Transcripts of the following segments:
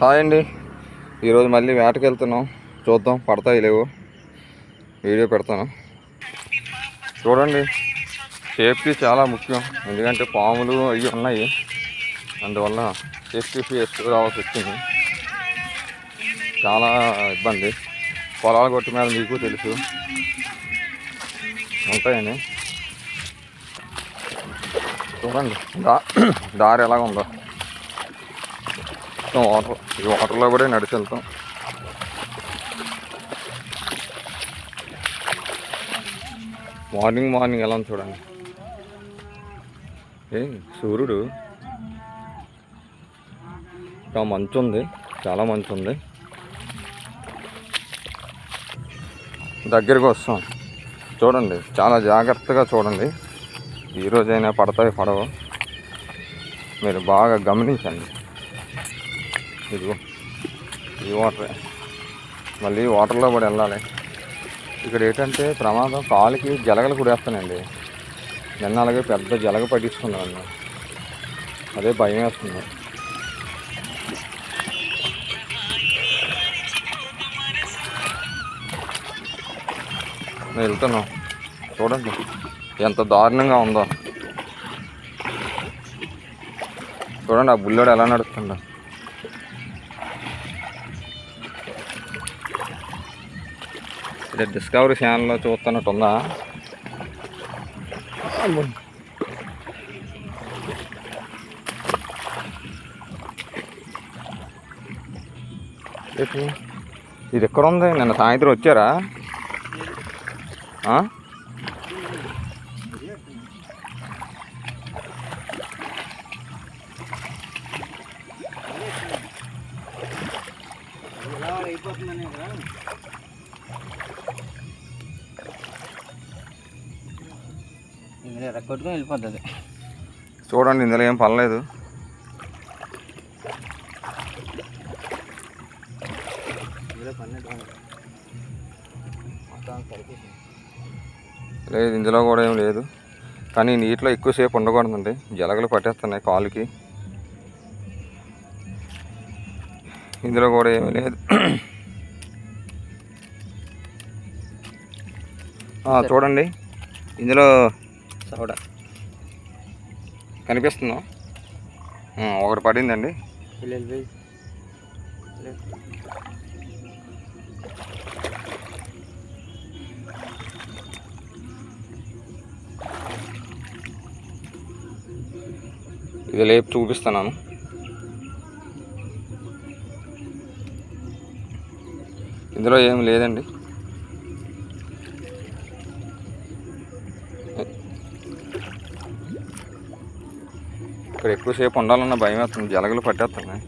Hi అండి. ఈరోజు మళ్ళీ వేటకి వెళ్తున్నాం. చూద్దాం పడతాయి లేవు. వీడియో పెడతాను. చూడండి సేఫ్టీ చాలా ముఖ్యం. ఎందుకంటే పాములు అవి ఉన్నాయి. అందువల్ల సేఫ్టీ వేసుకు రావాల్సి వచ్చింది. చాలా ఇబ్బంది. పొలాల కొట్టు మీద మీకు తెలుసు. ఉంటాయని. చూడండి దా దారి ఎలాగ ఉందో మొత్తం వాటర్ ఈ వాటర్లో కూడా నడిచి వెళ్తాం. మార్నింగ్ మార్నింగ్ ఎలా చూడండి. ఏ సూర్యుడు. ఇంకా మంచు ఉంది చాలా మంచు ఉంది. దగ్గరికి వస్తాం. చూడండి చాలా జాగ్రత్తగా చూడండి. ఈ రోజైనా పడతాయి పడవు మీరు బాగా గమనించండి. ఇదిగో ఈ వాటర్. మళ్ళీ వాటర్లో కూడా వెళ్ళాలి. ఇక్కడ ఏంటంటే ప్రమాదం కాలుకి జలగలు కుడేస్తానండి నిన్న అలాగే పెద్ద జలగ పట్టించుకున్నాను. అదే భయం వేస్తుంది. నేను వెళ్తున్నాం. చూడండి ఎంత దారుణంగా ఉందో. చూడండి ఆ బుల్లోడు ఎలా నడుస్తుండో. ఇది డిస్కవరీ ఛానల్లో చూస్తున్నట్టు ఉందా ఇది ఎక్కడ ఉంది నిన్న సాయంత్రం వచ్చారా? వెళ్ళిపోతుంది. చూడండి ఇందులో ఏం పర్లేదు సరిపోతుంది లేదు ఇందులో కూడా ఏం లేదు. కానీ నీటిలో ఎక్కువసేపు ఉండకూడదండి. జలగలు పట్టేస్తున్నాయి కాలుకి. ఇందులో కూడా ఏమీ లేదు. చూడండి. ఇందులో సౌడ కనిపిస్తుందా? ఒకటి పడిందండి. ఇది లేపు చూపిస్తున్నాను. ఇందులో ఏం లేదండి. ఇక్కడ ఎక్కువసేపు ఉండాలన్న భయం వేస్తుంది. జలగలు పట్టేస్తున్నాయి.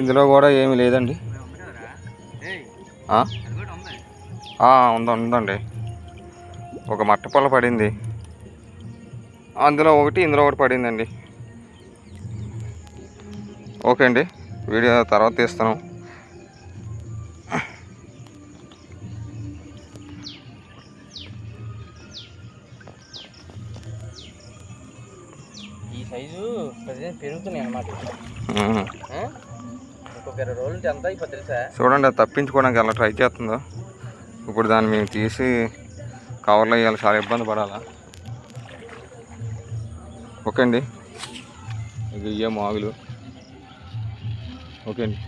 ఇందులో కూడా ఏమీ లేదండి. ఉంది ఉందండి. ఒక మట్ట పొల పడింది. అందులో ఒకటి ఇందులో ఒకటి పడిందండి. ఓకే అండి. వీడియో తర్వాత తీస్తాను ఈ సైజు ప్రజెంట్ పెరుగుతున్నాయి అన్నమాట? ఇంకొక ఇరవై రోజులు ఎంత అయిపోతుంది తెలుసా? చూడండి అది తప్పించుకోవడానికి ఎలా ట్రై చేస్తుందో? ఇప్పుడు దాన్ని మేము తీసి కవర్లో వేయాలి చాలా ఇబ్బంది పడాలా? ఓకే అండి. ఇది ఇయ్యే మాగులు ఓకే అండి.